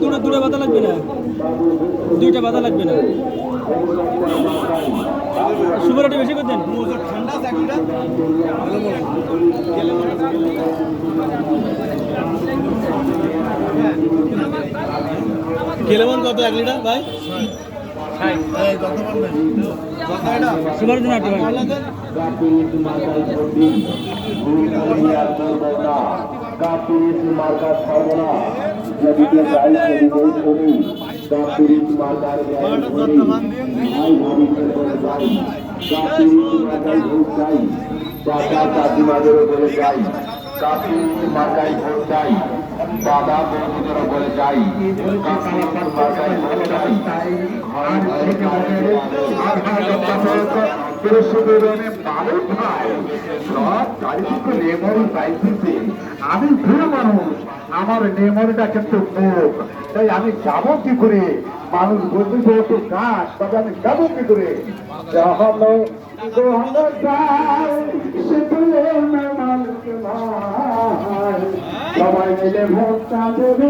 আপনার দুটো বাধা লাগবে না? দুইটা বাধা লাগবে না। সুপারটি বেশি করে দেন। কেলেমন কত এক লিটার? ভাই? সুপার দিন আটটা ভাই কাপিস মার্কার প্রতি ভূমিয়া করব না কাপিস মার্কার ছাড়ব না যদি গাড়ি করে কাপিস মার্কার গাড়ি করি ভাই ভবিষ্যৎ করে যাই মার্কায় ভোট চাই চাচা চাচিমাদের উপরে যাই কাপিস মার্কায় ভোট চাই দাদা বন্ধুদের উপরে যাই আমি ভুল মানুষ, আমার মেমোরিটা কিন্তু মুখ। তাই আমি যাব কি করে? মানুষ বলতে তো গাছ, তবে আমি যাব কি করে? যখন যখন যাই, সে তুলে মানুষ নয়। সবাই মিলে ভোটটা দেবে